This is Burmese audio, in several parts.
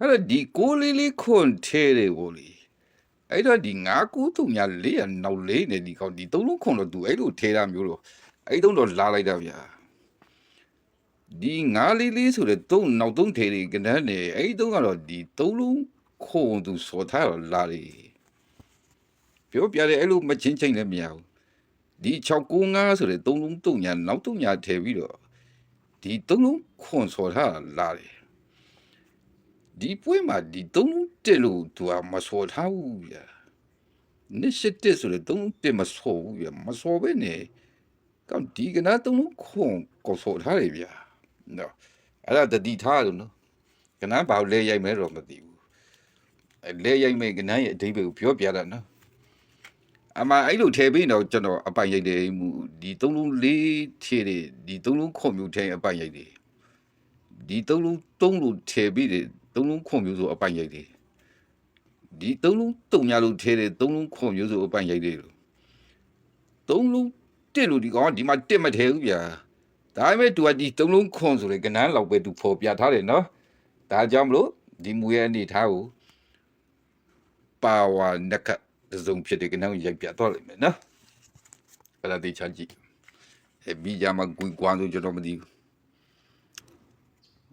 အဲ့တော့ဒီကိုလေးလေးခွန်ထဲတယ်ကိုလေအဲ့တော့ဒီငါကူးသူညာလေးရနောက်လေးနေဒီကောင်ဒီသုံးလုံးခွန်တော့သူအဲ့လိုထဲတာမျိုးတော့အဲ့တုံးတော့လာလိုက်တာဗျာဒီငါလေးလေးဆိုတဲ့သုံးနောက်သုံးထဲတယ်ကနန်းနေအဲ့တုံးကတော့ဒီသုံးလုံးခွန်သူစော်ထားတော့လာတယ်ပြောပြတယ်အဲ့လိုမချင်းချင်းလည်းမရဘူးဒီ695ဆိုတဲ့သုံးလုံးသုံးညာနောက်သုံးညာထဲပြီးတော့ဒီသုံးလုံးခွန်စော်ထားတာလာတယ် ဒီပွဲမှာဒီသုံးလုံးတက်လို့သူကမစော်ထားဘူးဗျာနှစ်ရှစ်တက်ဆိုတော့သုံးလုံးတက်မစော်ဘူးဗျာမစော်ပဲနဲ့ကောင်ဒီကနာသုံးလုံးခွန်ကိုစော်ထားတယ်ဗျာနော်အဲ့ဒါတတိထားလို့နော်ကနာဘာလို့လဲရိုက်မဲတော့မသိဘူးအဲလဲရိုက်မဲကနာရဲ့အဓိပ္ပာယ်ကိုပြောပြတာနော်အမအဲ့လိုထဲပြီးတော့ကျွန်တော်အပိုင်ရိုက်တယ်မူဒီသုံးလုံးလေးထဲတယ်ဒီသုံးလုံးခွန်မျိုးထဲအပိုင်ရိုက်တယ်ဒီသုံးလုံးသုံးလို့ထဲပြီးတယ် သုံးလုံးခွန်မျိုးဆိုအပိုင်ရိုက်တယ်ဒီသုံးလုံးတုံညာလို့ထဲတယ်သုံးလုံးခွန်မျိုးဆိုအပိုင်ရိုက်တယ်လို့သုံးလုံးတက်လို့ဒီကောင်ကဒီမှာတက်မထဲဘူးဗျာဒါပေမဲ့သူကဒီသုံးလုံးခွန်ဆိုလေကနန်းလောက်ပဲသူဖော်ပြထားတယ်နော်ဒါကြောင့်မလို့ဒီမူရဲ့အနေထားကိုပါဝါနကတစ်စုံဖြစ်တဲ့ကနန်းကိုရိုက်ပြတော့လိမ့်မယ်နော်အဲ့ဒါသိချကြည့်အဲပြီးကြမှာကွီကွာဆိုကျွန်တော်မသိဘူး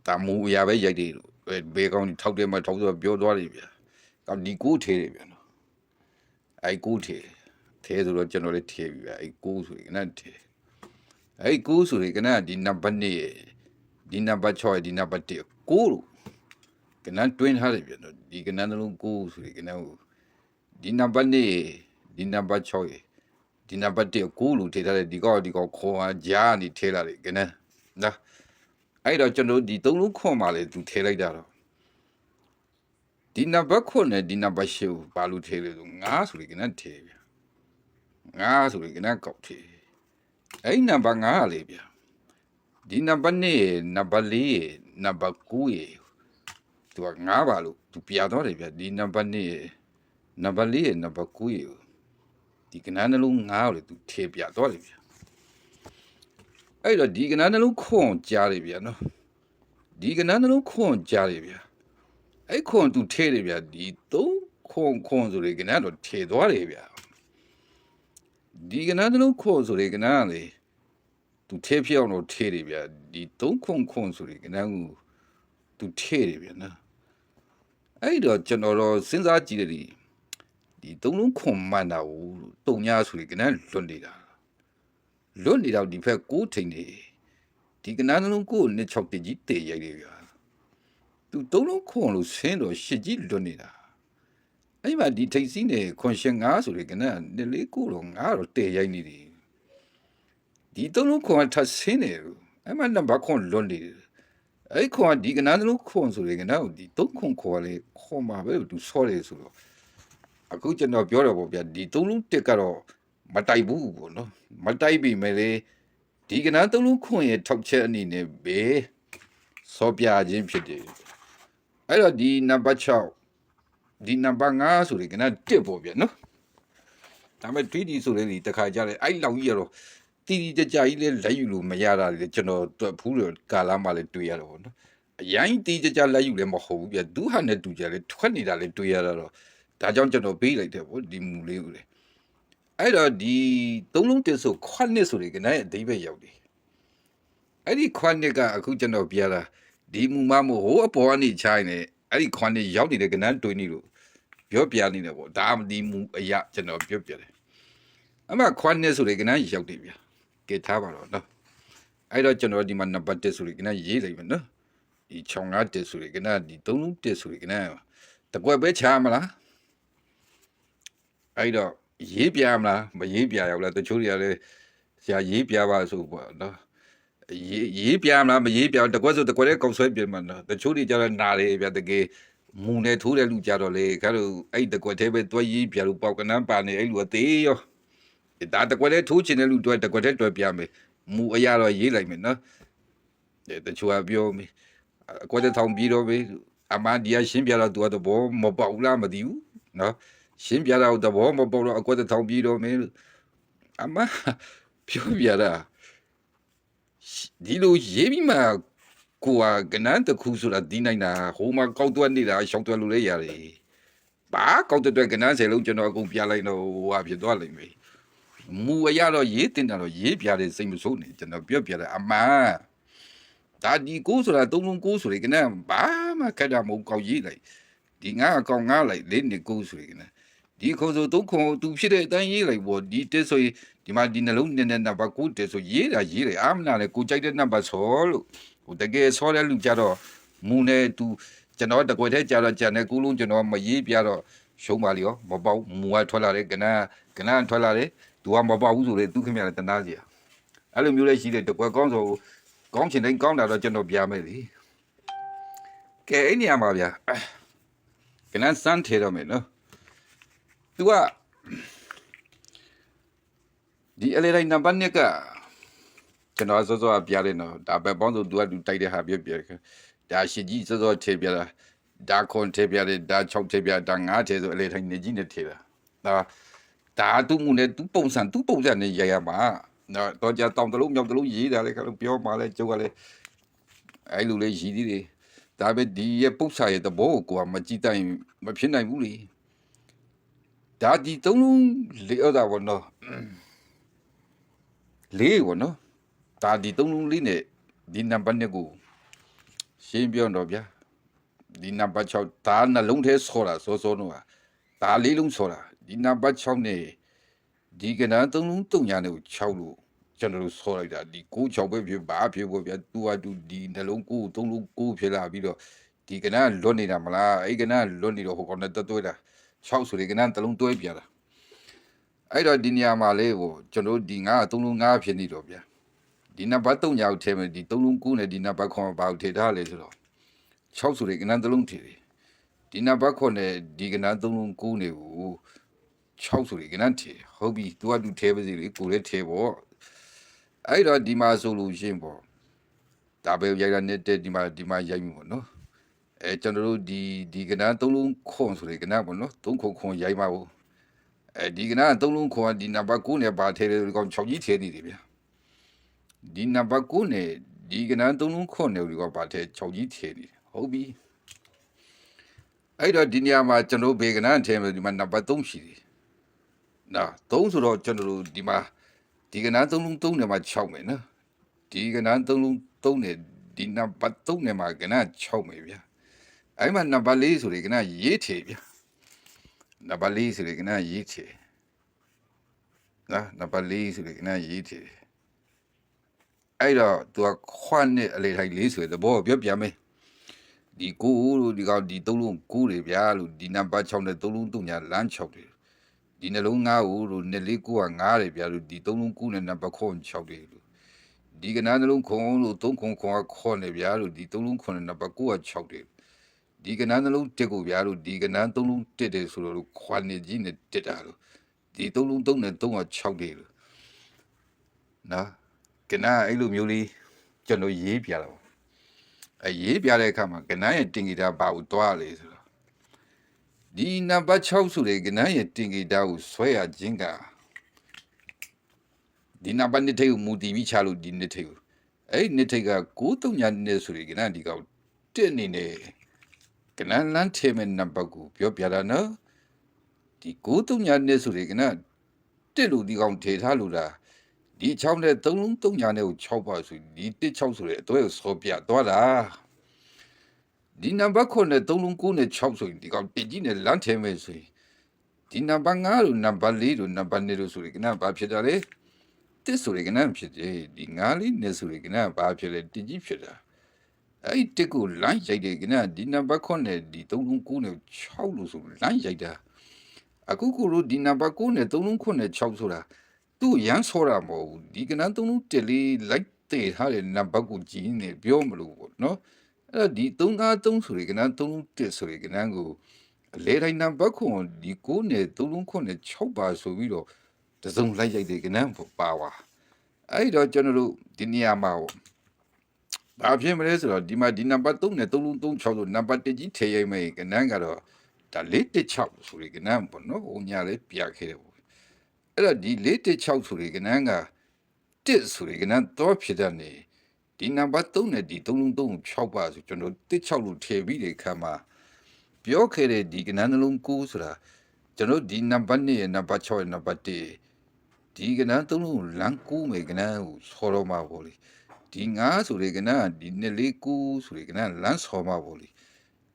တာမူအရာပဲရိုက်တယ်လို့အဲ ဘေးကောင်းထောက်တယ်မထောက်ဆိုပြောသွားတယ်ဗျာကောင်းဒီကိုထေးတယ်ဗျာနော်အဲကိုထေးထေးဆိုတော့ကျွန်တော်လည်းထေးပြီဗျာအဲကိုဆိုရင်ကနထေးအဲကိုဆိုရင်ကနဒီနံပါတ်2ဒီနံပါတ်6ဒီနံပါတ်1ကိုလို့ကနတွင်းထားတယ်ဗျာနော်ဒီကနနှလုံးကိုဆိုရင်ကနကိုဒီနံပါတ်2ဒီနံပါတ်6ဒီနံပါတ်1ကိုလို့ထေးထားတယ်ဒီကောဒီကောခေါ်အားကြားနေထေးလာတယ်ကနနော် အဲ့တော့ကျွန်တော်ဒီသုံးလုံးခွန်ပါလေသူထဲလိုက်တာတော့ဒီနံပါတ်ခွန်နဲ့ဒီနံပါတ်ရှုဘာလို့ထဲလဲဆိုငါဆိုလေကနထဲဗျာငါဆိုလေကနကောက်ထဲအဲ့နံပါတ်5လေဗျာဒီနံပါတ်2နံပါတ်4နံပါတ်9ရေသူကငါပါလို့သူပြတော့တယ်ဗျာဒီနံပါတ်2နံပါတ်4နံပါတ်9ရေဒီကနနှလုံး5ကိုလေသူထဲပြတော့တယ်ဗျာ အဲ့တော့ဒီကနန်းနှလုံးခွန်ကြားတယ်ဗျာနော်ဒီကနန်းနှလုံးခွန်ကြားတယ်ဗျာအဲ့ခွန်သူထဲတယ်ဗျာဒီသုံးခွန်ခွန်ဆိုလေကနန်းတော့ထဲသွားတယ်ဗျာဒီကနန်းနှလုံးခွန်ဆိုလေကနန်းကလေသူထဲဖြစ်အောင်တော့ထဲတယ်ဗျာဒီသုံးခွန်ခွန်ဆိုလေကနန်းကိုသူထဲတယ်ဗျာနော်အဲ့တော့ကျွန်တော်တော့စဉ်းစားကြည့်တယ်ဒီဒီသုံးလုံးခွန်မှန်တာကိုတုံညာဆိုလေကနန်းလွတ်နေတာ လွတ်နေတော့ဒီဖက်ကိုးထိန်နေဒီကနားနှလုံးကိုနှစ်6တကြီးတည်ရိုက်တယ်ဗျာသူသုံးလုံးခွန်လို့ဆင်းတော့ရှစ်ကြီးလွတ်နေတာအဲ့မှာဒီထိတ်စီးနေခွန်ရှင်ငါဆိုလေကနားနှစ်လေးကိုတော့ငါတော့တည်ရိုက်နေတယ်ဒီသုံးလုံးခွန်ကထပ်ဆင်းနေလို့အဲ့မှာနံပါတ်ခွန်လွတ်နေတယ်အဲ့ခွန်ကဒီကနားနှလုံးခွန်ဆိုလေကနားကိုဒီသုံးခွန်ခေါ်လေခေါ်မှာပဲသူဆောတယ်ဆိုတော့အခုကျွန်တော်ပြောတော့ဗောဗျာဒီသုံးလုံးတက်ကတော့ မတိုက်ဘူးပေါ့နော်မတိုက်ပြီမဲ့လေဒီကနာသုံးလုံးခွန်ရဲ့ထောက်ချက်အနေနဲ့ပဲစောပြခြင်းဖြစ်တယ်အဲ့တော့ဒီနံပါတ်6ဒီနံပါတ်5ဆိုရင်ကနာတက်ပေါ့ဗျာနော်ဒါမဲ့ 3D ဆိုတဲ့ဒီတခါကြတယ်အဲ့လောက်ကြီးရတော့တီတီကြကြကြီးလဲလက်ယူလို့မရတာလေကျွန်တော်တွေ့ဖူးတယ်ကာလာမှလည်းတွေ့ရတော့ဗောနော်အရင်တီကြကြလက်ယူလည်းမဟုတ်ဘူးဗျာသူဟာနဲ့တူကြလဲထွက်နေတာလည်းတွေ့ရတော့ဒါကြောင့်ကျွန်တော်ပေးလိုက်တယ်ဗောဒီမူလေးကိုလေ အဲ့တော့ဒီသုံးလုံးတက်ဆိုခွတ်နှစ်ဆိုလေကနိုင်အဓိပ္ပာယ်ရောက်တယ်အဲ့ဒီခွတ်နှစ်ကအခုကျွန်တော်ပြတာဒီမူမမို့ဟိုအပေါ်ကနေချိုင်းနေအဲ့ဒီခွတ်နှစ်ရောက်နေတဲ့ကနန်းတွင်းနေလို့ပြောပြနေတယ်ပေါ့ဒါဒီမူအရာကျွန်တော်ပြောပြတယ်အမှခွတ်နှစ်ဆိုလေကနန်းရောက်တယ်ဗျာကဲထားပါတော့နော်အဲ့တော့ကျွန်တော်ဒီမှာနံပါတ်1ဆိုလေကနန်းရေးလိုက်မယ်နော်ဒီ6 5တက်ဆိုလေကနန်းဒီသုံးလုံးတက်ဆိုလေကနန်းတကွက်ပဲချားမလားအဲ့တော့ ရေးပြမလားမရေးပြရဘူးလားတချို့တွေကလည်းဆရာရေးပြပါဆိုပေါ့နော်ရေးရေးပြမလားမရေးပြဘူးတကွက်ဆိုတကွက်လေးကောက်ဆွဲပြင်မှာနော်တချို့တွေကျတော့နာတယ်ဗျတကယ်မူနဲ့ထိုးတဲ့လူကြတော့လေခါလို့အဲ့တကွက်သေးပဲတွဲရေးပြလို့ပေါက်ကနန်းပါနေအဲ့လူကသေးရောဒါတကွက်လေးထိုးချင်တဲ့လူတွဲတကွက်သေးတွဲပြမယ်မူအရာတော့ရေးလိုက်မယ်နော်တဲ့တချို့ကပြောမယ်အကွက်တဲ့ထောင်ပြီးတော့ပဲအမဒီကရှင်းပြတော့သူကတော့ဘောမပေါက်လားမသိဘူးနော် ရှင်းပြတာတော့သဘောမပေါတော့အကွက်တစ်ထောင်ပြီးတော့မင်းအမပြောပြတာဒီလိုရေးပြီးမှကိုကကနန်းတစ်ခုဆိုတာဒီနိုင်တာဟိုမှာကောက်တွက်နေတာရှောက်တွက်လို့လည်းရတယ်ဘာကောက်တွက်တွက်ကနန်းဆယ်လုံးကျွန်တော်အကုန်ပြလိုက်တော့ဟိုဟာဖြစ်သွားလိမ့်မယ်မူအရတော့ရေးတင်တာတော့ရေးပြတယ်စိတ်မဆိုးနေကျွန်တော်ပြောပြတယ်အမှန်ဒါဒီကိုဆိုတာသုံးလုံးကိုဆိုရကနန်းဘာမှခက်တာမဟုတ်ကောက်ရေးလိုက်ဒီငါအကောင်ငါလိုက်လေးနေကိုဆိုရကနန်း ဒီခေါ်ဆိုသုံးခုသူဖြစ်တဲ့အတိုင်းရေးလိုက်ပေါ့ဒီတက်ဆိုရင်ဒီမှာဒီနှလုံးနဲ့နဲ့နံပါတ်ကိုတက်ဆိုရေးတာရေးလိုက်အာမနာလေကိုကြိုက်တဲ့နံပါတ်ဆိုလို့ဟိုတကယ်ဆောတဲ့လူကြတော့မူနဲ့သူကျွန်တော်တကွယ်ထဲကြတော့ကြံတဲ့ကူးလုံးကျွန်တော်မရေးပြတော့ရှုံးပါလျောမပေါက်မူကထွက်လာတယ်ကနန်းကနန်းထွက်လာတယ်သူကမပေါက်ဘူးဆိုလေသူခင်ဗျာလည်းတနာစီရအဲ့လိုမျိုးလေးရှိတယ်တကွယ်ကောင်းဆိုကောင်းချင်တိုင်းကောင်းတာတော့ကျွန်တော်ပြမယ်လေကဲအဲ့နေရာမှာဗျာကနန်းစမ်းထေတော့မယ်နော် သူကဒီအလေတိုင်းနံပါတ်1ကကျွန်တော်စောစောကပြတယ်နော်ဒါပဲပေါင်းစုသူကသူတိုက်တဲ့ဟာပြပြတယ်ဒါရှစ်ကြီးစောစောထေပြတာဒါခွန်ထေပြတယ်ဒါ6ထေပြဒါ9ထေဆိုအလေထိုင်နေကြီးနဲ့ထေတာဒါဒါသူ့မှုနဲ့သူ့ပုံစံသူ့ပုံစံနဲ့ရရမှာနော်တော့ကြတောင်တလုံးမြောက်တလုံးရေးတာလေခါလို့ပြောမှလဲကျုပ်ကလည်းအဲ့လိုလေးရည်သေးတယ်ဒါပဲဒီရဲ့ပု္ပ္ပာရဲ့တဘောကိုကိုကမကြည့်တိုင်းမဖြစ်နိုင်ဘူးလေ ဒါဒီသုံးလုံးလေးဩတာဘောနော်လေးဘောနော်ဒါဒီသုံးလုံးလေးနဲ့ဒီနံပါတ်2ကိုရှင်းပြောတော့ဗျာဒီနံပါတ်6ဒါနှလုံးထဲဆောတာစောစောတော့ဒါလေးလုံးဆောတာဒီနံပါတ်6နဲ့ဒီကနန်းသုံးလုံးတုံညာနဲ့ကို6လို့ကျွန်တော်တို့ဆောလိုက်တာဒီ9 6ပဲဖြစ်ဘာဖြစ်ဖို့ဗျာသူကသူဒီနှလုံး9 3လုံး9ဖြစ်လာပြီးတော့ဒီကနန်းလွတ်နေတာမလားအဲ့ကနန်းလွတ်နေတော့ဟိုကောင်နဲ့တွဲတာ 6ဆိုတဲ့ကနန်းတစ်လုံးတွဲပြတာအဲ့တော့ဒီနေရာမှာလေးဟိုကျွန်တော်ဒီ9 3လုံး9ဖြစ်နေတော့ဗျာဒီနံပါတ်3ရောက်ထဲမှာဒီ3လုံး9နဲ့ဒီနံပါတ်9ဘာကိုထည့်ထားလဲဆိုတော့6ဆိုတဲ့ကနန်း3လုံးထည့်တယ်ဒီနံပါတ်9နဲ့ဒီကနန်း3လုံး9နဲ့ကို6ဆိုတဲ့ကနန်းထည့်ဟုတ်ပြီ तू က तू ထည့်ပါစေလေကိုလည်းထည့်ပေါ့အဲ့တော့ဒီမှာဆိုလို့ရှင်းပေါ့ဒါပဲရိုက်ရနေတဲ့ဒီမှာဒီမှာရိုက်ပြီပေါ့နော် အဲကျွန်တော်တို့ဒီဒီကနန်း3လုံးခွန်ဆိုတဲ့ကနန်းပေါ့နော်3ခွန်ခွန်ရိုက်ပါဘူးအဲဒီကနန်း3လုံးခွန်ကဒီနံပါတ်9နဲ့ဘာထည့်လဲဆိုတော့6ကြီးထည့်နေတယ်ဗျာဒီနံပါတ်9နဲ့ဒီကနန်း3လုံးခွနဲ့ဒီကပါတဲ့6ကြီးထည့်နေတယ်ဟုတ်ပြီအဲ့တော့ဒီနေရာမှာကျွန်တော်ဘေကနန်းထည့်မယ်ဒီမှာနံပါတ်3ရှိတယ်နော်3ဆိုတော့ကျွန်တော်တို့ဒီမှာဒီကနန်း3လုံး3နဲ့မှာ6မယ်နော်ဒီကနန်း3လုံး3နဲ့ဒီနံပါတ်3နဲ့မှာကနန်း6မယ်ဗျာ အဲ့မှာနံပါတ်4ဆိုရင်ကနန်းရေးထည့်ဗျာနံပါတ်4ဆိုရင်ကနန်းရေးထည့်နော်နံပါတ်4ဆိုရင်ကနန်းရေးထည့်အဲ့တော့သူကခွန်းနဲ့အလေထိုင်လေးဆိုတဲ့သဘောကိုပြောပြမယ်ဒီကိုလို့ဒီကောင်ဒီသုံးလုံးကိုတွေဗျာလို့ဒီနံပါတ်6နဲ့သုံးလုံးတုံညာလမ်း6တွေဒီနှလုံး9ကိုလို့နှစ်လေးကိုက9တွေဗျာလို့ဒီသုံးလုံး9နဲ့နံပါတ်6တွေလို့ဒီကနာနှလုံးခွန်လို့3ခွန်ခွန်ကခွန်နေဗျာလို့ဒီသုံးလုံးခွန်နဲ့နံပါတ်9က6တွေ ဒီကနာနှလုံး1ကိုဗျာလို့ဒီကနာသုံးလုံး1တယ်ဆိုတော့ခွန်နေကြီးနဲ့1တာလို့ဒီသုံးလုံး3နဲ့3က6တွေလို့နော်ကနန်းအဲ့လိုမျိုးလေးကျွန်တော်ရေးပြတာပေါ့အဲရေးပြတဲ့အခါမှာကနန်းရဲ့တင်ဂီတာဘာကိုတွားလဲဆိုတော့ဒီနံပါတ်6ဆိုတဲ့ကနန်းရဲ့တင်ဂီတာကိုဆွဲရခြင်းကဒီနံပါတ်2ထိပ်ကိုမူတည်ပြီးချလို့ဒီ2ထိပ်ကိုအဲ့ဒီ2ထိပ်က93ညာ2ဆိုတဲ့ကနန်းဒီကောင်တက်နေနေ ကနန်းလန်းထဲမဲ့နံပါတ်ကိုပြောပြတာနော်ဒီ93ညာ2ဆိုတဲ့ကနန်းတက်လို့ဒီကောင်ထေထားလို့လားဒီ6နဲ့3လုံး3ညာနဲ့ကို6ပါဆိုဒီ16ဆိုတဲ့အတွဲကိုစောပြသွားတာဒီနံပါတ်9နဲ့3လုံး9နဲ့6ဆိုရင်ဒီကောင်တင်ကြီးနဲ့လမ်းထဲမဲ့ဆိုရင်ဒီနံပါတ်5လို့နံပါတ်4လို့နံပါတ်2လို့ဆိုရင်ကနဘာဖြစ်တာလဲတစ်ဆိုရင်ကနဖြစ်တယ်ဒီ5လေးနဲ့ဆိုရင်ကနဘာဖြစ်လဲတင်ကြီးဖြစ်တာ အဲ့ဒီတစ်ကိုလမ်းရိုက်တယ်ကနဒီနံပါတ်9နဲ့ဒီ3လုံး9နဲ့6လို့ဆိုလမ်းရိုက်တာအခုကိုလို့ဒီနံပါတ်9နဲ့3လုံး9နဲ့6ဆိုတာသူ့ရမ်းဆောတာမဟုတ်ဘူးဒီကနန်းသုံးလုံးတက်လေးလိုက်တဲ့ထားတဲ့နံပါတ်ကိုကြည့်နေပြောမလို့ပေါ့နော်အဲ့တော့ဒီ353ဆိုရယ်ကနန်း3လုံးတက်ဆိုရယ်ကနန်းကိုအလေတိုင်းနံပါတ်ခွန်ဒီ9နဲ့3လုံးခွန်နဲ့6ပါဆိုပြီးတော့တစုံလိုက်ရိုက်တဲ့ကနန်းပါဝါအဲ့တော့ကျွန်တော်တို့ဒီနေရာမှာပေါ့ ဘာဖြစ်မလဲဆိုတော့ဒီမှာဒီနံပါတ်3နဲ့3လုံး36ဆိုနံပါတ်1ကြီးထည့်ရိုက်မယ်ကနန်းကတော့ဒါ416ဆိုရယ်ကနန်းပေါ့နော်ဟိုညာလေးပြခဲ့တယ်ပေါ့အဲ့တော့ဒီ416ဆိုတဲ့ကနန်းက1ဆိုတဲ့ကနန်းတော့ဖြစ်တဲ့နေဒီနံပါတ်3နဲ့ဒီ3လုံး3ကိုဖြောက်ပါဆိုကျွန်တော်တစ်6လို့ထည့်ပြီးတဲ့ခါမှာပြောခဲ့တဲ့ဒီကနန်းနှလုံး9ဆိုတာကျွန်တော်ဒီနံပါတ်2ရဲ့နံပါတ်6ရဲ့နံပါတ်1ဒီကနန်း3လုံးကိုလမ်း9မယ်ကနန်းကိုဆော်တော့မှာပေါ့လေ ဒီ9ဆိုတဲ့ကနန်းကဒီ2လေး9ဆိုတဲ့ကနန်းလမ်းဆော်မှာပေါ့လေ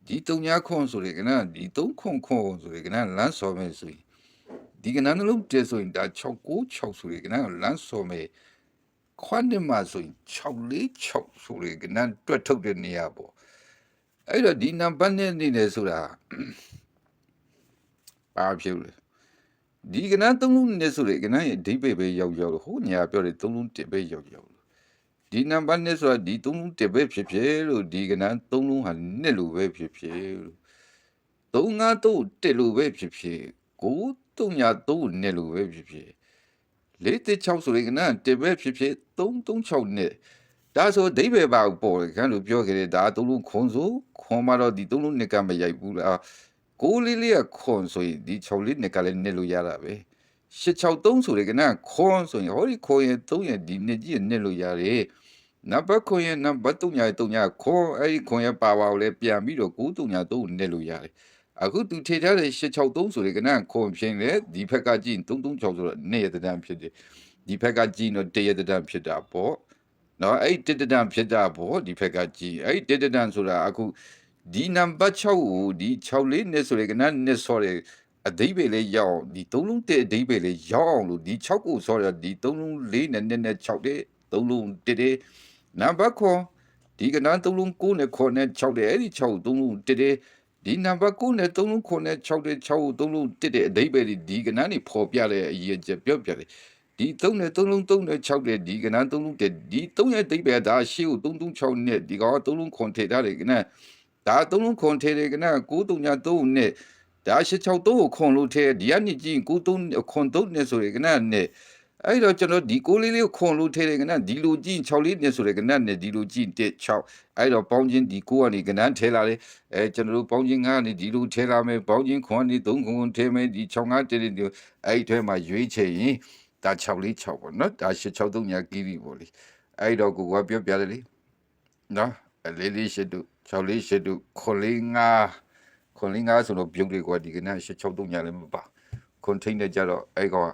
ဒီ3ညခွန်ဆိုတဲ့ကနန်းဒီ3ခွန်ခွန်ဆိုတဲ့ကနန်းလမ်းဆော်မယ်ဆိုရင်ဒီကနန်းနှလုံးတည်းဆိုရင်ဒါ6 9 6ဆိုတဲ့ကနန်းကိုလမ်းဆော်မယ်ခွန်းနှစ်မှာဆိုရင်646ဆိုလေကနန်းတွက်ထုတ်တဲ့နေရာပေါ့အဲ့တော့ဒီနံပါတ်နဲ့နေနေဆိုတာဘာဖြစ်လဲဒီကနန်းသုံးလုံးနဲ့ဆိုလေကနန်းရဲ့အဓိပ္ပာယ်ပဲရောက်ရောက်လို့ဟိုညာပြောတယ်သုံးလုံးတစ်ပဲရောက်ရောက်လို့ ဒီနံပါတ်နဲ့ဆိုတာဒီသုံးလုံးတစ်ပဲဖြစ်ဖြစ်လို့ဒီကနန်းသုံးလုံးဟာနှစ်လို့ပဲဖြစ်ဖြစ်လို့သုံးငါသုံးတစ်လို့ပဲဖြစ်ဖြစ်ကိုသုံးညာသုံးနှစ်လို့ပဲဖြစ်ဖြစ်လေးတစ်6ဆိုရင်ကနန်းတစ်ပဲဖြစ်ဖြစ်336နဲ့ဒါဆိုဒိဗေပါပေါ်ခန်းလို့ပြောခဲ့တယ်ဒါသုံးလုံးခွန်ဆိုခွန်မတော့ဒီသုံးလုံးနှစ်ကမရိုက်ဘူးလားကိုလေးလေးကခွန်ဆိုရင်ဒီ6လေးနှစ်ကလည်းနှစ်လို့ရတာပဲ 863ဆိုရင်ကနန်းခွန်ဆိုရင်ဟောဒီခွန်ရင်3ရင်ဒီနှစ်ကြီးနှစ်လို့ရတယ်နံပါတ်ခွန်ရင်နံပါတ်3ညာ3ညာခွန်အဲ့ဒီခွန်ရပါပါကိုလည်းပြန်ပြီးတော့9 3ညာ3ကိုနှစ်လို့ရတယ်အခုသူထေထားတဲ့863ဆိုရင်ကနန်းခွန်ဖြစ်နေဒီဘက်ကကြည့်336ဆိုတော့နှစ်ရတဲ့တန်းဖြစ်တယ်ဒီဘက်ကကြည့်တော့တရတဲ့တန်းဖြစ်တာပေါ့နော်အဲ့တစ်တန်ဖြစ်တာပေါ့ဒီဘက်ကကြည့်အဲ့တစ်တန်ဆိုတာအခုဒီနံပါတ်6ကိုဒီ6လေးနဲ့ဆိုရကနနဲ့ဆိုရ အဓိပ္ပာယ်လေးရောက်အောင်ဒီ3လုံးတဲ့အဓိပ္ပာယ်လေးရောက်အောင်လို့ဒီ6ကိုဆိုရဒီ3လုံး4နဲ့နဲ့နဲ့6တဲ့3လုံးတစ်တဲ့နံပါတ်9ဒီကနန်း3လုံး9နဲ့9နဲ့6တဲ့အဲ့ဒီ6ကို3လုံးတစ်တဲ့ဒီနံပါတ်9နဲ့3လုံး9နဲ့6တဲ့6ကို3လုံးတစ်တဲ့အဓိပ္ပာယ်ဒီကနန်းနေပေါ်ပြတဲ့အရေးချက်ပြောပြတယ်ဒီ3နဲ့3လုံး3နဲ့6နဲ့ဒီကနန်း3လုံးတဲ့ဒီ3ရဲ့တိပ်ပဲဒါရှေ့ကို336နဲ့ဒီကောင်3လုံးခွန်ထည့်ထားတယ်ကနန်းဒါ3လုံးခွန်ထည့်တယ်ကနန်း933နဲ့ ဒါ863ကိုခွန်လို့ထည့်ဒီကနေ့ကြည့်93ခွန်3နဲ့ဆိုရယ်ကနန်းနဲ့အဲ့တော့ကျွန်တော်ဒီကိုလေးလေးကိုခွန်လို့ထည့်တယ်ကနန်းဒီလိုကြည့်6လေးနဲ့ဆိုရယ်ကနန်းနဲ့ဒီလိုကြည့်1 6အဲ့တော့ပေါင်းချင်းဒီကိုကနေကနန်းထည့်လာတယ်အဲကျွန်တော်တို့ပေါင်းချင်း9ကနေဒီလိုထည့်လာမယ်ပေါင်းချင်းခွန်ကနေ3ခွန်ထည့်မယ်ဒီ6 5တည်းဒီအဲ့ဒီထဲမှာရွေးချယ်ရင်ဒါ646ပေါ့နော်ဒါ863ညာကီရီပေါ့လေအဲ့တော့ကိုကပြောပြတယ်လေနော်အလေးလေးရှစ်တို့ 648တို့945 945ဆိုတော့ပြုတ်တွေကဒီကနေ့863ညာလည်းမပါခွန်ထိန်တဲ့ကြတော့အဲ့ကောင်က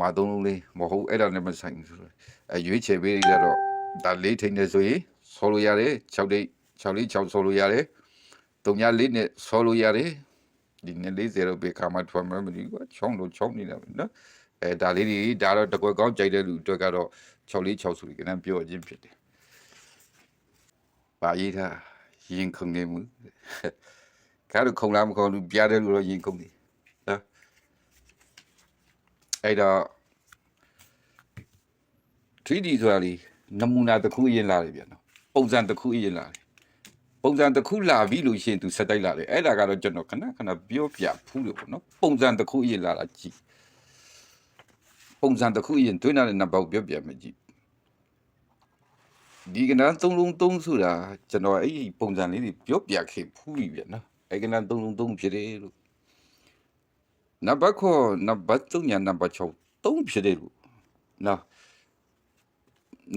မာသုံးလုံးလေးမဟုတ်အဲ့ဒါလည်းမဆိုင်ဘူးဆိုတော့အရွေးချယ်ပေးရတော့ဒါလေးထိန်နေဆိုရင်ဆော်လို့ရတယ်6ဒိတ်6လေး6ဆော်လို့ရတယ်3ညာလေးနဲ့ဆော်လို့ရတယ်ဒီနေ့40တော့ဘေခါမှထွမ်းမမဒီကချောင်းလို့ချောင်းနေတာပဲနော်အဲဒါလေးတွေဒါတော့တကွက်ကောင်းကြိုက်တဲ့လူအတွက်ကတော့646ဆိုပြီးကနန်းပြောခြင်းဖြစ်တယ်။ပါရေးထားရင်ခုန်နေမှု ခါတော့ခုန်လားမခုန်ဘူးပြားတဲ့လူတော့ရင်ခုန်နေနော်အဲ့တော့ 3D ဆိုတာလေနမူနာတစ်ခုအရင်လာတယ်ဗျာနော်ပုံစံတစ်ခုအရင်လာတယ်ပုံစံတစ်ခုလာပြီလို့ရှိရင်သူဆက်တိုက်လာတယ်အဲ့ဒါကတော့ကျွန်တော်ခဏခဏပြောပြဖူးလို့ပေါ့နော်ပုံစံတစ်ခုအရင်လာတာကြည့်ပုံစံတစ်ခုအရင်တွင်းလာတဲ့နံပါတ်ကိုပြောပြမယ်ကြည့်ဒီကနန်း3လုံး3ဆိုတာကျွန်တော်အဲ့ဒီပုံစံလေးတွေပြောပြခဲ့ဖူးပြီဗျနော် အဲ့ကနန်း3လုံး3ဖြစ်တယ်လို့နံပါတ်ခေါ်နံပါတ်3ညာနံပါတ်6 3ဖြစ်တယ်လို့နော်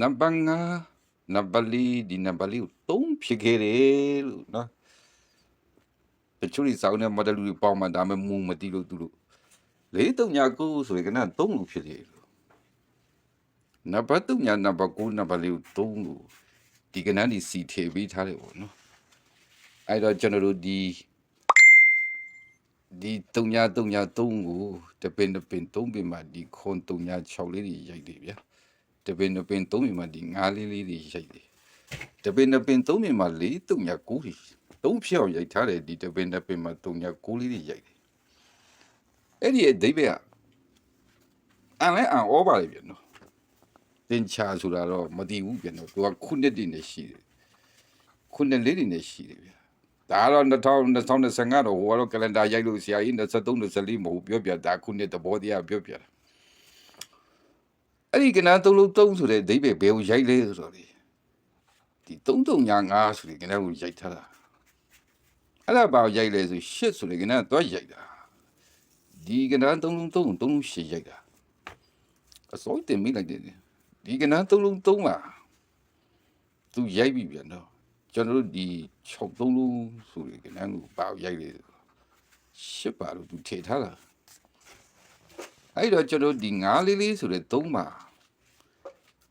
နံပါတ်5နံပါတ်4ဒီနံပါတ်4ကို3ဖြစ်ခဲ့တယ်လို့နော်တချို့ဒီစောင်းတဲ့ model တွေပေါင်းမှဒါမှမူမတိလို့သူတို့လေးတုံညာကိုဆိုရင်ကနသုံးလို့ဖြစ်လေလို့နံပါတ်တုံညာနံပါတ်9နံပါတ်လေးကိုသုံးလို့ဒီကနန်းဒီစီထေပေးထားတယ်ပေါ့နော် အဲ့တော့ကျွန်တော်တို့ဒီဒီတုံညာတုံညာသုံးကိုတပင်တပင်သုံးပင်မှာဒီခွန်တုံညာ6လေးတွေရိုက်တယ်ဗျာတပင်တပင်သုံးပင်မှာဒီ9လေးလေးတွေရိုက်တယ်တပင်တပင်သုံးပင်မှာလေးတုံညာ9တွေသုံးဖြောင်းရိုက်ထားတယ်ဒီတပင်တပင်မှာတုံညာ9လေးတွေရိုက်တယ်အဲ့ဒီအဓိပ္ပာယ်ကအန်လဲအန်ဩပါလေပြန်နော်တင်ချာဆိုတာတော့မတည်ဘူးပြန်နော်သူကခုနှစ်တည်းနဲ့ရှိတယ်ခုနှစ်လေးတည်းနဲ့ရှိတယ်ဗျ ဒါတော့2000 2025တော့ဟိုကတော့ကလန်ဒါရိုက်လို့ဆရာကြီး23 24မဟုတ်ပြောပြဒါခုနှစ်သဘောတရားပြောပြတာအဲ့ဒီကနန်းသုံးလုံးသုံးဆိုတဲ့အဓိပ္ပာယ်ဘယ်ကိုရိုက်လဲဆိုတော့လေဒီ3395ဆိုတဲ့ကနန်းကိုရိုက်ထားတာအဲ့ဒါဘာကိုရိုက်လဲဆိုရှစ်ဆိုတဲ့ကနန်းတော့ရိုက်တာဒီကနန်းသုံးလုံးသုံးသုံးလုံးရှည်ရိုက်တာအစိုးတင်မိလိုက်တယ်ဒီကနန်းသုံးလုံးသုံးပါသူရိုက်ပြီပြန်တော့ ကျွန်တော်တို့ဒီ63လုံးဆိုရယ်ကနန်းကိုပါရိုက်လေရှစ်ပါလို့သူထေထားတာအဲ့တော့ကျွန်တော်ဒီ9လေးလေးဆိုတဲ့3ပါ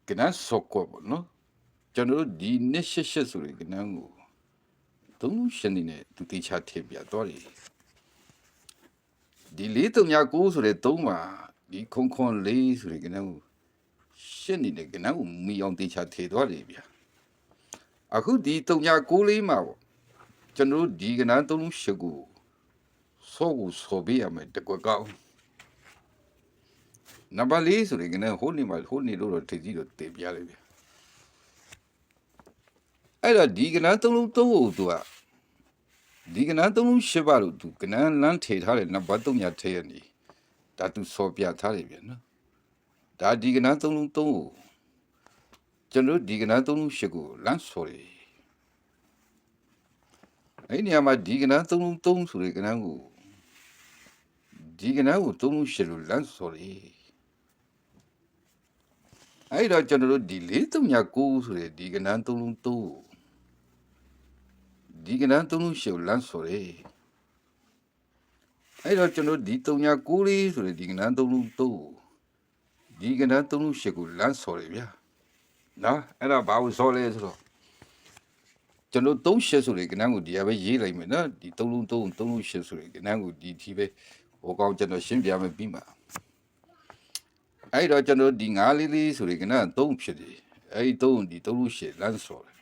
ကနန်းစော့ကောပေါ့နော်ကျွန်တော်တို့ဒီနှစ်ရှစ်ရှစ်ဆိုရယ်ကနန်းကိုသုံးလုံးရှင်းနေနဲ့သူတေချာထည့်ပြတော့တယ်ဒီလေးတုံညာ9ဆိုတဲ့3ပါဒီခုံခွန်လေးဆိုရယ်ကနန်းကိုရှင်းနေတဲ့ကနန်းကိုမီအောင်တေချာထည့်တော့တယ်ဗျာ အခုဒီတုံညာကိုးလေးမှာပေါ့ကျွန်တော်တို့ဒီကနန်းသုံးလုံးရှစ်ကိုစောကိုစောပေးရမယ်တကွက်ကောင်းနံပါတ်လေးဆိုရင်ကနန်းဟိုနေမှာဟိုနေလို့တော့ထိကြည့်တော့တင်ပြလိုက်ဗျအဲ့တော့ဒီကနန်းသုံးလုံးသုံးကိုသူကဒီကနန်းသုံးလုံးရှစ်ပါလို့သူကနန်းလမ်းထေထားတယ်နံပါတ်သုံးညာထဲရနေဒါသူစောပြထားတယ်ဗျနော်ဒါဒီကနန်းသုံးလုံးသုံးကို ကျွန်တော်တို့ဒီကနာသုံးလုံးရှစ်ကိုလမ်းဆော်တယ်အဲ့ဒီနေရာမှာဒီကနာသုံးလုံးသုံးဆိုတဲ့ကနာကိုဒီကနာကိုသုံးလုံးရှစ်လို့လမ်းဆော်တယ်အဲ့တော့ကျွန်တော်တို့ဒီလေးသုံးညာကိုဆိုတဲ့ဒီကနာသုံးလုံးသုံးကိုဒီကနာသုံးလုံးရှစ်ကိုလမ်းဆော်တယ်အဲ့တော့ကျွန်တော်ဒီသုံးညာကိုလေးဆိုတဲ့ဒီကနာသုံးလုံးသုံးကိုဒီကနာသုံးလုံးရှစ်ကိုလမ်းဆော်တယ်ဗျာ နော်အဲ့ဒါဘာလို့စောလဲဆိုတော့ကျွန်တော်သုံးရှစ်ဆိုလေကနန်းကိုဒီကပဲရေးလိုက်မယ်နော်ဒီသုံးလုံးသုံးသုံးလုံးရှစ်ဆိုလေကနန်းကိုဒီဒီပဲဟိုကောင်ကျွန်တော်ရှင်းပြမယ်ပြီးမှာအဲ့တော့ကျွန်တော်ဒီငါးလေးလေးဆိုလေကနန်းသုံးဖြစ်တယ်အဲ့ဒီသုံးဒီသုံးလုံးရှစ်လမ်းစောတယ်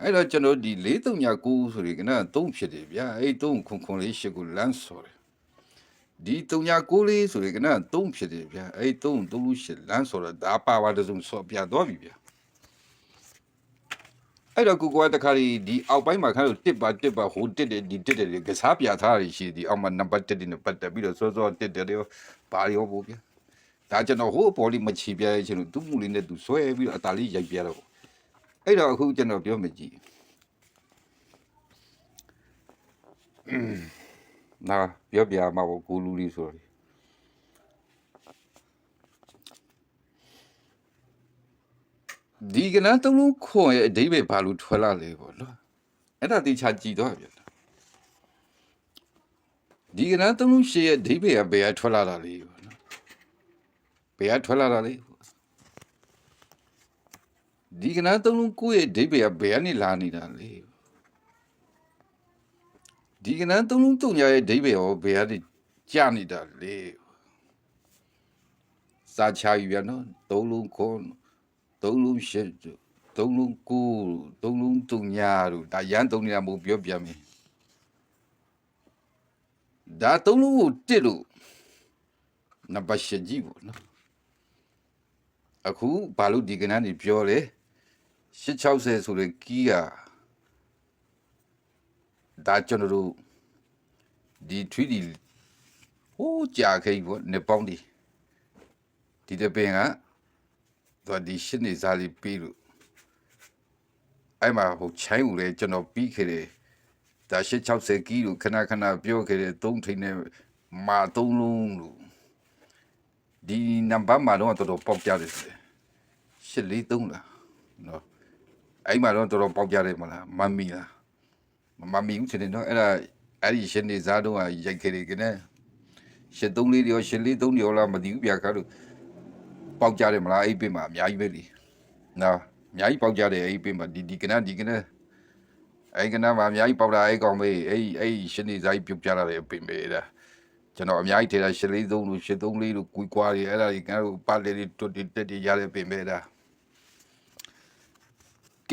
အဲ့တော့ကျွန်တော်ဒီလေးသုံးညာကိုဆိုလေကနန်းသုံးဖြစ်တယ်ဗျာအဲ့ဒီသုံးခွန်ခွန်လေးရှစ်ကိုလမ်းစောတယ် ဒီတုံညာကိုလေးဆိုရယ်ကနသုံးဖြစ်တယ်ဗျာအဲ့သုံးသုံးလို့ရှစ်လမ်းဆိုတော့ဒါပါပါတစုံဆော့ပြသွားပြီဗျာအဲ့တော့ကိုကွာတခါဒီဒီအောက်ပိုင်းမှာခါလို့တစ်ပါတစ်ပါဟိုတစ်တယ်ဒီတစ်တယ်ကစားပြထားရရှိဒီအောက်မှာနံပါတ်1နဲ့ပတ်သက်ပြီးတော့စောစောတစ်တယ်ရောပါရောပေါ့ဗျာဒါကျွန်တော်ဟိုပေါ်လီမချီပြရချင်လို့သူ့မူလေးနဲ့သူဆွဲပြီးတော့အတားလေးရိုက်ပြတော့အဲ့တော့အခုကျွန်တော်ပြောမကြည့် နာပြောပြမှာပေါ့ကိုလူလေးဆိုတော့ဒီကနန်းသုံးလုံးခွန်ရဲ့အဓိပ္ပာယ်ဘာလို့ထွက်လာလဲပေါ့နော်အဲ့ဒါတေချာကြည့်တော့ပြန်ဒီကနန်းသုံးလုံးရှေ့ရဲ့အဓိပ္ပာယ်ကဘယ်ကထွက်လာတာလဲပေါ့နော်ဘယ်ကထွက်လာတာလဲဒီကနန်းသုံးလုံးကိုရဲ့အဓိပ္ပာယ်ကဘယ်ကနေလာနေတာလဲ ဒီကနန်းသုံးလုံးတုံညာရဲ့အဓိပ္ပာယ်ရောဘယ်ကနေကြာနေတာလဲစာချယူရနော်သုံးလုံးခွန်သုံးလုံးရှစ်သုံးလုံးကိုသုံးလုံးတုံညာတို့ဒါရန်သုံးနေတာမဟုတ်ပြောပြမယ်ဒါသုံးလုံးကိုတစ်လို့နံပါတ်ရှစ်ကြည့်ပေါ့နော်အခုဘာလို့ဒီကနန်းနေပြောလဲ860ဆိုတဲ့ကီးက ဒါကျွန်တော်တို့ဒီ 3D ဟိုးကြာခဲ့ပေါ့နေပေါင်းဒီဒီတပင်ကသူဒီရှင်းနေစားလေးပြီးလို့အဲ့မှာဟိုချိုင်းဦးလေကျွန်တော်ပြီးခဲ့တယ်ဒါ860ကီလို့ခဏခဏပြောခဲ့တယ်သုံးထိန်နဲ့မာသုံးလုံးလို့ဒီနံပါတ်မှာတော့တော်တော်ပေါက်ကြတယ်ရှစ်လေးသုံးလားနော်အဲ့မှာတော့တော်တော်ပေါက်ကြတယ်မလားမမီလား မမမီဦးစနေတော့အဲ့ဒါအဲ့ဒီရှင်နေစားတော့ရိုက်ခဲ့တယ်ကနေရှစ်သုံးလေးတွေရောရှစ်လေးသုံးတွေရောလားမသိဘူးဗျာခါလို့ပေါက်ကြတယ်မလားအဲ့ပင်မှာအများကြီးပဲလीနော်အများကြီးပေါက်ကြတယ်အဲ့ပင်မှာဒီဒီကနဒီကနအဲ့ကနမှာအများကြီးပေါက်တာအဲ့ကောင်ပဲအဲ့အဲ့ရှင်နေစားကြီးပြုတ်ကြလာတယ်ပင်ပဲဒါက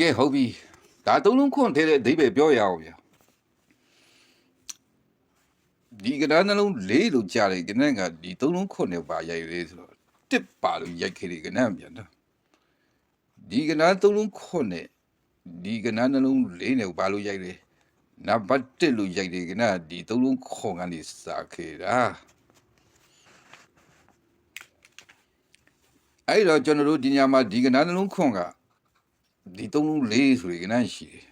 ျွ န်တော်အများကြီးထေတာရှစ်လေးသုံးလို့ရှစ်သုံးလေးလို့ကွီကွာတွေအဲ့ဒါကြီးကျွန်တော်ပါလေလေးတွတ်တက်တက်ရတဲ့ပင်ပဲဒါကဲဟုတ်ပြီဒါသုံးလုံးခွန်ထဲတဲ့အဓိပ္ပာယ်ပြောရအောင်ဗျာဒီကဏ္ဍနှလုံးလေးလို့ကြားတယ်ကဏ္ဍကဒီသုံးလုံးခွန်နဲ့ပါရိုက်လေးဆိုတော့တစ်ပါလို့ရိုက်ခဲ့တယ်ကဏ္ဍပြန်တော့ဒီကဏ္ဍသုံးလုံးခွန်နဲ့ဒီကဏ္ဍနှလုံးလေးနဲ့ပါလို့ရိုက်တယ်နံပါတ်1လို့ရိုက်တယ်ကဏ္ဍဒီသုံးလုံးခွန်ကနေစားခဲ့တာအဲ့တော့ကျွန်တော်တို့ဒီညမှာဒီကဏ္ဍနှလုံးခွန်က ဒီသုံးလုံးလေးဆိုရယ်ကဏ္ဍရှိတယ်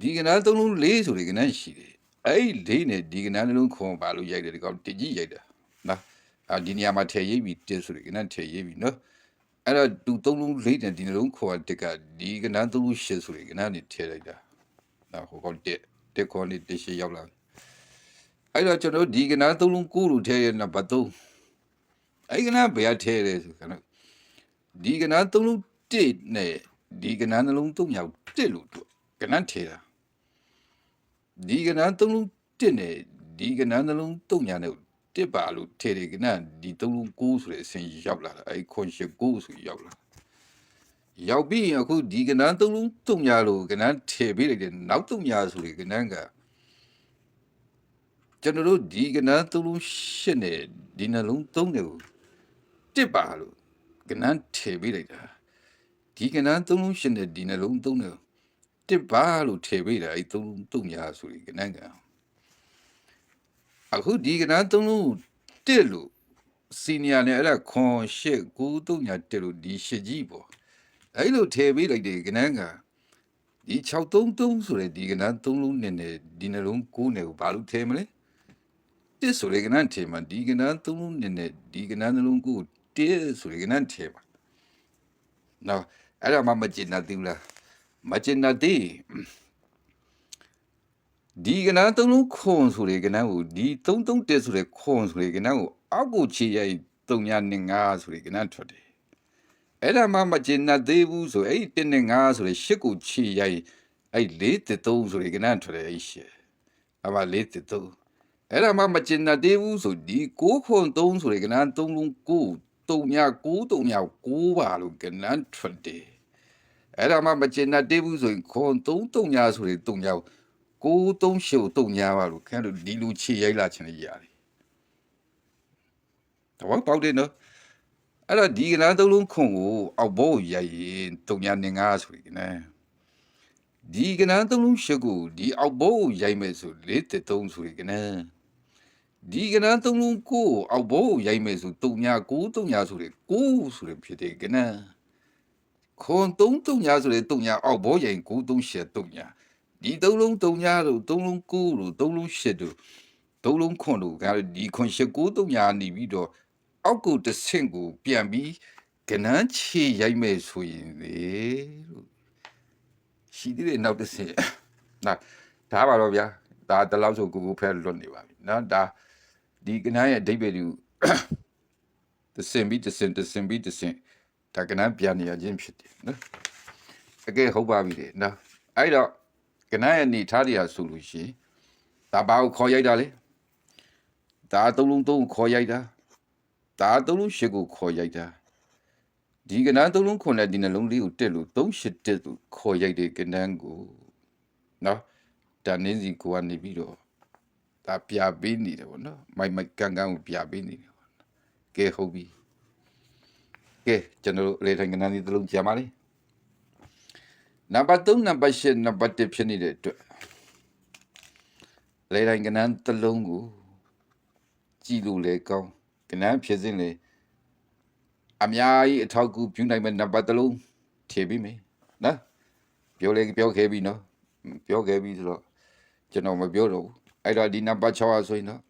ဒီကဏ္ဍသုံးလုံးလေးဆိုရယ်ကဏ္ဍရှိတယ်အဲ့ဒီလေးနဲ့ဒီကဏ္ဍနှလုံးခွန်ပါလို့ရိုက်တယ်ဒီကောင်တကြီးရိုက်တာနော်အာဒီနေရာမှာထည့်ရေးပြီးတစ်ဆိုရင်ကနန်းထည့်ရေးပြီးနော်အဲ့တော့သူသုံးလုံးလေးနဲ့ဒီနှလုံးခေါ်တက်ကဒီကနန်းသုံးလုံးရှစ်ဆိုရင်ကနန်းနေထည့်လိုက်တာနော်ဟိုကောင်တက်တက်ခေါ်နေတစ်ရှစ်ရောက်လာအဲ့တော့ကျွန်တော်ဒီကနန်းသုံးလုံးကိုလို့ထည့်ရနံပါတ်3အဲ့ကနန်းဘယ်ထည့်လဲဆိုကနန်း ဒီကနန်းသုံးလုံးတစ်နဲ့ဒီကနန်းနှလုံးသုံးမြောက်တစ်လို့တို့ကနန်းထည့်တာဒီကနန်းသုံးလုံးတစ်နဲ့ဒီကနန်းနှလုံးသုံးညာနဲ့တစ်ပါလို့ထည့်တယ်ကနန်းဒီသုံးလုံးကိုဆိုတဲ့အစဉ်ရောက်လာတာအဲ့ခွန်ရှိကိုဆိုရောက်လာရောက်ပြီးရင်အခုဒီကနန်းသုံးလုံးသုံးညာလို့ကနန်းထည့်ပေးလိုက်တယ်နောက်သုံးညာဆိုလေကနန်းကကျွန်တော်တို့ဒီကနန်းသုံးလုံးရှစ်နဲ့ဒီနှလုံးသုံးတယ်ကိုတစ်ပါလို့ ကနန်းထည့်ပေးလိုက်တာဒီကနန်းသုံးလုံးရှင်းတဲ့ဒီနှလုံးသုံးတယ်တစ်ပါလို့ထည့်ပေးတာအဲ့သုံးလုံးသုံးညာဆိုရင်ကနန်းကအခုဒီကနန်းသုံးလုံးတစ်လို့စီနီယာနဲ့အဲ့ဒါခွန်ရှစ်ကိုသုံးညာတစ်လို့ဒီရှစ်ကြီးပေါ့အဲ့လိုထည့်ပေးလိုက်တယ်ကနန်းကဒီ633ဆိုတဲ့ဒီကနန်းသုံးလုံးနဲ့နဲ့ဒီနှလုံးကိုနဲ့ကိုဘာလို့ထည့်မလဲတစ်ဆိုတဲ့ကနန်းထည့်မှာဒီကနန်းသုံးလုံးနဲ့နဲ့ဒီကနန်းနှလုံးကို တစ်ဆိုတဲ့ကနန်းထည့်မှာနော်အဲ့ဒါမှမကျင်တတ်သေးဘူးလားမကျင်တတ်သေးဒီကနန်းသုံးလုံးခွန်ဆိုလေကနန်းကိုဒီ331ဆိုလေခွန်ဆိုလေကနန်းကိုအောက်ကိုခြေရိုက်3ညနဲ့5ဆိုလေကနန်းထွက်တယ်အဲ့ဒါမှမကျင်တတ်သေးဘူးဆိုအဲ့1နဲ့5ဆိုလေ8ကိုခြေရိုက်အဲ့4တစ်3ဆိုလေကနန်းထွက်တယ်အဲ့ရှေ့အမ4တစ်3အဲ့ဒါမှမကျင်တတ်သေးဘူးဆိုဒီ6ခွန်3ဆိုလေကနန်း3လုံး9 3ည9 3ည9ပါလို့ကနန်းထွက်တယ်အဲ့ဒါမှမကျင်တတ်သေးဘူးဆိုရင်ခွန်3 3ညဆိုလေ3ညကိုသုံးရှုပ်တုံညာပါလို့ခင်ဗျားတို့ဒီလူချေရိုက်လာချင်လေရတယ်။တော့ပေါက်တယ်နော်။အဲ့တော့ဒီကနာသုံးလုံးခွန်ကိုအောက်ဘောကိုရိုက်ရင်တုံညာနေငါဆိုရင်နော်။ဒီကနာသုံးလုံးရှုပ်ကိုဒီအောက်ဘောကိုရိုက်မယ်ဆိုလေးတက်သုံးဆိုရင်နော်။ ဒီကနာသုံးလုံးကိုအောက်ဘောကိုရိုက်မယ်ဆိုတုံညာကိုတုံညာဆိုရင်ကိုဆိုရင်ဖြစ်တယ်ကနော်။ခွန်သုံးတုံညာဆိုရင်တုံညာအောက်ဘောရိုက်ကိုသုံးရှက်တုံညာဒီသုံးလုံးတုံညာတို့သုံးလုံးကိုတို့သုံးလုံးရှစ်တို့သုံးလုံးခွန်တို့ကဒီခွန်ရှစ်ကိုတုံညာနေပြီးတော့အောက်ကိုတစ်ဆင့်ကိုပြန်ပြီးကနန်းချေရိုက်မယ်ဆိုရင်လေလို့ရှိသေးတယ်နောက်တစ်ဆင့်နာဒါပါတော့ဗျာဒါတလောက်ဆိုကိုကိုဖဲလွတ်နေပါပြီနော်ဒါ ဒီကနန်းရဲ့အဓိပ္ပာယ်ကိုတစ်ဆင့်ပြီးတစ်ဆင့်တစ်ဆင့်ပြီးတစ်ဆင့်ဒါကနန်းပြန်နေရခြင်းဖြစ်တယ်နော်အကဲဟုတ်ပါပြီလေနော်အဲ့တော့ကနန်းရဲ့နေထားတရားဆိုလို့ရှိရင်ဒါဘာကိုခေါ်ရိုက်တာလဲဒါသုံးလုံးသုံးကိုခေါ်ရိုက်တာဒါသုံးလုံးရှစ်ကိုခေါ်ရိုက်တာဒီကနန်းသုံးလုံးခွန်တဲ့ဒီနှလုံးလေးကိုတက်လို့သုံးရှစ်တက်လို့ခေါ်ရိုက်တဲ့ကနန်းကိုနော်ဒါနင်းစီကိုကနေပြီးတော့ ဒါပြပေးနေတယ်ဗောနော်မိုက်မိုက်ကန်ကန်ကိုပြပေးနေတယ်ဗောနော်ကဲဟုတ်ပြီကဲကျွန်တော်တို့လေထိုင်ကနန်းလေးတစ်လုံးကြံပါလိမ့်နံပါတ်3နံပါတ်8နံပါတ်1ဖြစ်နေတဲ့အတွက်လေတိုင်းကနန်းတစ်လုံးကိုကြည့်လို့လေကောင်းကနန်းဖြစ်စဉ်လေအများကြီးအထောက်အကူပြုနိုင်မဲ့နံပါတ်တစ်လုံးထည့်ပြီးမယ်နော်ပြောလေပြောခဲ့ပြီနော်ပြောခဲ့ပြီဆိုတော့ကျွန်တော်မပြောတော့ဘူး အဲ့တော့ဒီနံပါတ်6อ่ะဆိုရင်တော့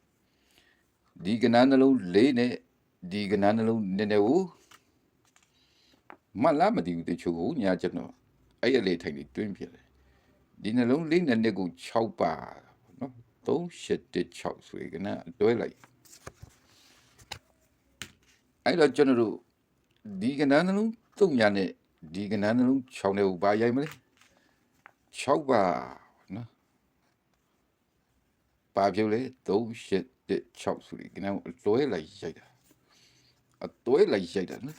ဒီကနန်းနှလုံး၄နဲ့ဒီကနန်းနှလုံးနည်းနည်းကိုမလားမသိဘူးတချို့ကိုညာကျွန်တော်အဲ့ရလေထိုင်နေတွင်းပြတယ်ဒီနှလုံးလေးနဲ့နှစ်ကို6ပါနော်3816ဆိုရင်ကနအတွဲလိုက်အဲ့တော့ကျွန်တော်တို့ဒီကနနှလုံးသုံးညာနဲ့ဒီကနနှလုံး6နဲ့ကိုပါရိုက်မလဲ6ပါ နော်ပါပြုတ်လေ3816ဆိုရင်ကနအတွဲလိုက်ရိုက်တာအတွဲလိုက်ရိုက်တာနော်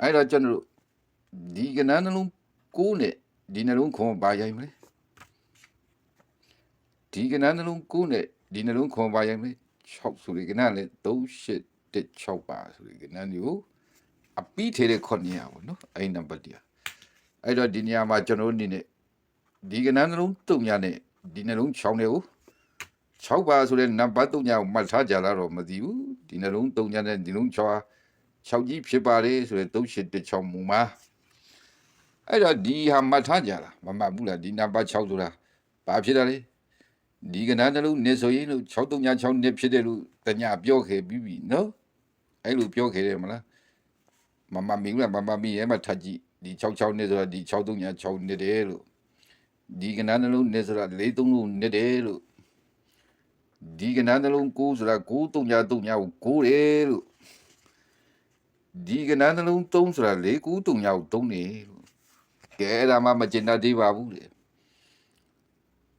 အဲ့တော့ကျွန်တော်တို့ဒီကနန်းနှလုံးကိုးနဲ့ဒီနှလုံးခွန်ပါရိုက်မလဲဒီကနန်းနှလုံးကိုးနဲ့ဒီနှလုံးခွန်ပါရိုက်မလဲ6ဆိုဒီကနန်းလဲ3816ပါဆိုဒီကနန်းမျိုးအပီးထေတဲ့ခွန်နေရပါတော့အဲ့နံပါတ်တရားအဲ့တော့ဒီနေရာမှာကျွန်တော်အနေနဲ့ဒီကနန်းနှလုံးတုံညာနဲ့ ဒီနှလုံး6နဲ့ကို6ပါဆိုတဲ့နံပါတ်3ညာကိုမှတ်ထားကြလားတော့မသိဘူးဒီနှလုံး3ညာနဲ့ဒီနှလုံး6 6ကြီးဖြစ်ပါတယ်ဆိုတဲ့3816မူမှာအဲ့တော့ဒီဟာမှတ်ထားကြလားမမှတ်ဘူးလားဒီနံပါတ်6ဆိုတာဘာဖြစ်တာလဲဒီကနန်းတလုံးနေဆိုရင်လို့6396နှစ်ဖြစ်တယ်လို့တညာပြောခဲ့ပြီးပြီနော်အဲ့လိုပြောခဲ့တယ်မလားမမမီကမမမီရဲ့မထကြည့်ဒီ66နှစ်ဆိုတာဒီ6396နှစ်တယ်လို့ ဒီကနန်းတလုံးနေဆိုတာ43လို့နှစ်တယ်လို့ဒီကနန်းတလုံး9ဆိုတာ9339ကို9တယ်လို့ဒီကနန်းတလုံး3ဆိုတာ4939 3တယ်လို့ကဲအဲ့ဒါမှမကျင်တတ်သေးပါဘူးလေ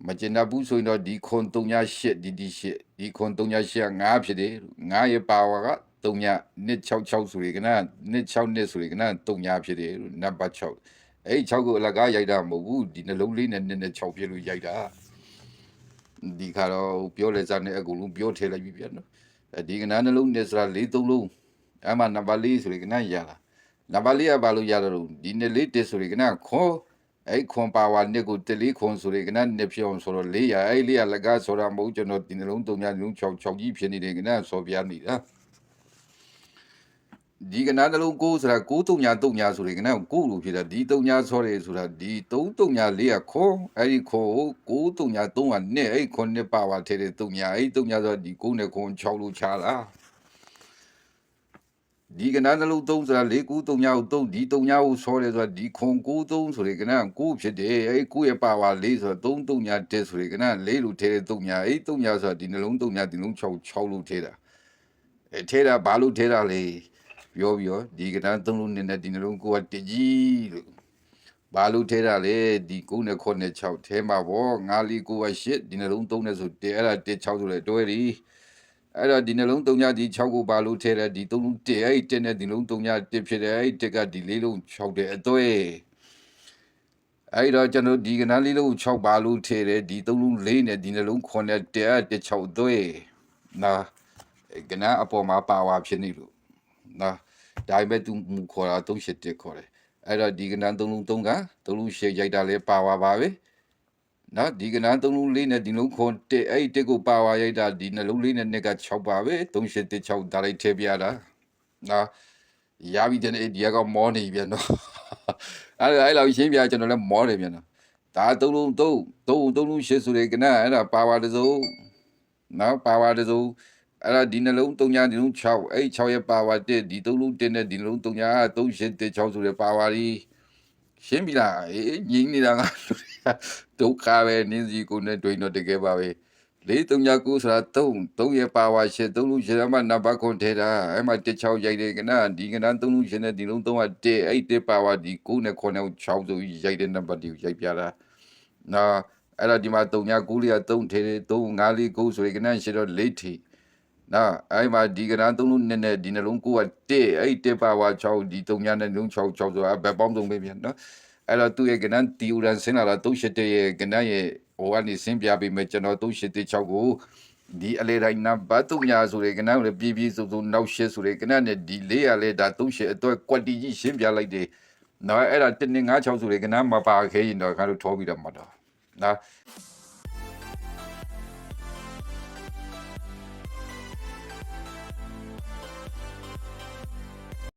မကျင်တတ်ဘူးဆိုရင်တော့ဒီခွန်38ဒီဒီ8ဒီခွန်38က9ဖြစ်တယ်9ရဲ့ပါဝါက3 266ဆိုရကနာ26နှစ်ဆိုရကနာ3ဖြစ်တယ်လို့နံပါတ်6 အဲ့6ကိုအလကားရိုက်တာမဟုတ်ဘူးဒီနှလုံးလေးနဲ့2နဲ့6ဖြစ်လို့ရိုက်တာဒီခါတော့ပြောလဲစားနဲ့အကုန်လုံးပြောထည့်လိုက်ပြီပြန်နော်အဲဒီကနာနှလုံးနဲ့ဆိုတာ၄3လုံးအဲ့မှာနံပါတ်4ဆိုရကနာရလာနံပါတ်4ကဘာလို့ရတော့ဒီနှစ်လေးတစ်ဆိုရကနာခေါ်အဲ့ခွန်ပါဝါနှစ်ကိုတလေးခွန်ဆိုရကနနှစ်ဖြစ်အောင်ဆိုတော့400အဲ့400လက်ကဆိုတာမဟုတ်ကျွန်တော်ဒီနှလုံး3ညလုံး6 6ကြီးဖြစ်နေတယ်ကနဆောပြနေတာ ဒီကနနှလုံး9ဆိုတာ9 3ည3ညဆိုရကန9လို့ဖြစ်တာဒီ3ညဆောတယ်ဆိုတာဒီ3 3ည400ခွန်အဲ့ဒီခွန်ကို9 3ည3ကနှစ်အဲ့ခွန်နှစ်ပါဝါထဲတဲ့3ညအဲ့3ညဆိုတာဒီ9နဲ့ခွန်6လို့ချလာဒီကနနှလုံး3ဆိုတာ4 9 3ညကို3ဒီ3ညကိုဆောတယ်ဆိုတာဒီခွန်9 3ဆိုရကန9ဖြစ်တယ်အဲ့9ရဲ့ပါဝါ4ဆိုတော့3 3ညတက်ဆိုရကန4လို့ထဲတဲ့3ညအဲ့3ညဆိုတာဒီနှလုံး3ညဒီနှလုံး6 6လို့ထဲတာအဲထဲတာဘာလို့ထဲတာလဲ ပြောပြီးတော့ဒီကန3လုံးနဲ့ဒီနှလုံး9ကတကြီးလို့ဘာလို့ထဲတာလဲဒီ9နဲ့9နဲ့6ထဲမှာဗော9လီ9က8ဒီနှလုံး3နဲ့ဆိုတဲအဲ့ဒါ1 6ဆိုလဲတွဲရီအဲ့တော့ဒီနှလုံး3ညဒီ6ကိုဘာလို့ထဲတယ်ဒီ3လုံး1အဲ့1နဲ့ဒီလုံး3ည1ဖြစ်တယ်အဲ့1ကဒီလေးလုံး6တယ်အသွဲအဲ့တော့ကျွန်တော်ဒီကနလေးလုံး6ဘာလို့ထဲတယ်ဒီ3လုံး4နဲ့ဒီနှလုံး9နဲ့1အဲ့1 6အသွဲနာကနအပေါ်မှာပါဝါဖြစ်နေလို့နာ ဒါပေမဲ့သူမူခေါ်တာ381ခေါ်တယ်အဲ့တော့ဒီကန3လုံး3က3လုံး8ရိုက်တာလဲပါဝါပါပဲနော်ဒီကန3လုံး4နဲ့ဒီလုံးခွန်1အဲ့1ကိုပါဝါရိုက်တာဒီနှလုံး4နဲ့2က6ပါပဲ381 6ဒါလိုက်ထည့်ပြတာနော်ရပြီတဲ့ဒီကမောနေပြန်တော့အဲ့ဒါအဲ့လောက်ရှင်းပြကျွန်တော်လည်းမောတယ်ပြန်တော့ဒါ3လုံး3 3 3လုံး8ဆိုတဲ့ကနအဲ့ဒါပါဝါတစုံနော်ပါဝါတစုံ အဲ့ဒါဒီနှလုံး3ညဒီလုံး6အဲ့6ရဲ့ပါဝါ1ဒီ3လုံး1နဲ့ဒီနှလုံး3ည3816ဆိုတဲ့ပါဝါကြီးရှင်းပြီလားအေးငြင်းနေတာကဒုက္ခပဲနင်းစီကိုနဲ့တွေ့တော့တကယ်ပါပဲလေး3ည9ဆိုတာ3 3ရဲ့ပါဝါ8 3လုံး8မှာနံပါတ်ခွန်ထဲတာအဲ့မှာ16ရိုက်တယ်ကနဒီကန3လုံး8နဲ့ဒီလုံး3က1အဲ့1ပါဝါဒီ9နဲ့9နဲ့6ဆိုရိုက်တဲ့နံပါတ်ဒီရိုက်ပြတာနော်အဲ့ဒါဒီမှာ3ည9လေးက3ထဲတယ်3 5လေး9ဆိုရင်ကနရှိတော့4ထိ နော်အဲ့မှာဒီကရန်သုံးလုံးနဲ့နဲ့ဒီနှလုံးကိုကတဲ့အဲ့တက်ပါဝါ6ဒီ3ညနဲ့လုံး6 6ဆိုတာဘယ်ပေါင်းသုံးပဲပြန်နော်အဲ့တော့သူ့ရဲ့ကရန်တီယူရန်စင်လာတော့37ရဲ့ကရန်ရဲ့ဟိုကနေစင်ပြပေးမယ်ကျွန်တော်386ကိုဒီအလေတိုင်းနံပါတ်3ညဆိုတဲ့ကရန်ကိုပြည်ပြည်စုံစုံနောက်ရှစ်ဆိုတဲ့ကရန်နဲ့ဒီလေးရလဲဒါ38အတွက်ကွက်တီကြီးရှင်းပြလိုက်တယ်နော်အဲ့ဒါ196ဆိုတဲ့ကရန်မပါခဲရင်တော့ခါတို့ထောပြီးတော့မှာတော့နော်